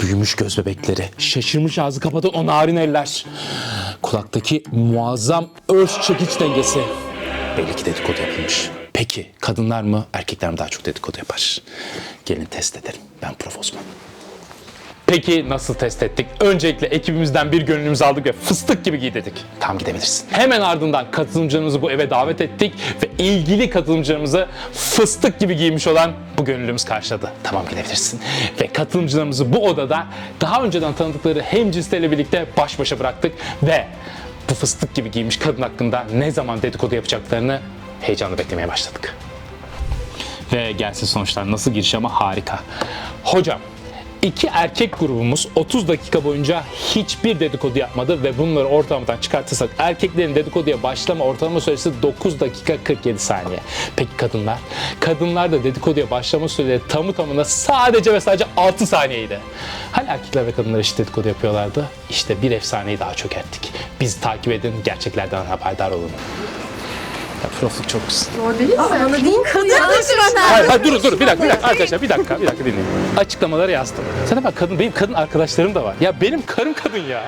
Büyümüş göz bebekleri, şaşırmış ağzı kapatan o narin eller, kulaktaki muazzam öz çekiç dengesi. Belli ki dedikodu yapılmış. Peki kadınlar mı erkekler mi daha çok dedikodu yapar? Gelin test edelim. Ben Prof. Osman. Peki nasıl test ettik? Öncelikle ekibimizden bir gönlümüzü aldık ve fıstık gibi giy dedik. Tam gidebilirsin. Hemen ardından katılımcılarımızı bu eve davet ettik ve ilgili katılımcılarımızı fıstık gibi giymiş olan bu gönüllümüz karşıladı. Tamam gidebilirsin. Ve katılımcılarımızı bu odada daha önceden tanıdıkları hem cinslerle birlikte baş başa bıraktık ve bu fıstık gibi giymiş kadın hakkında ne zaman dedikodu yapacaklarını heyecanla beklemeye başladık. Ve gelsin sonuçlar nasıl giriş ama harika. Hocam iki erkek grubumuz 30 dakika boyunca hiçbir dedikodu yapmadı ve bunları ortalamadan çıkartırsak erkeklerin dedikoduya başlama ortalama süresi 9 dakika 47 saniye. Peki kadınlar? Kadınlar da dedikoduya başlama süreleri tamı tamına sadece ve sadece 6 saniyeydi. Hani erkekler ve kadınlar eşit dedikodu yapıyorlardı? İşte bir efsaneyi daha çökerttik. Bizi takip edin, gerçeklerden haberdar olun. Ya profluk çok güzel. Bana değil kadın Hayır, hayır durun durun bir dakika bir dakika arkadaşlar bir dakika bir dakika dinleyin. Açıklamaları yazdım. Sana bak kadın benim kadın arkadaşlarım da var. Ya benim karım kadın ya.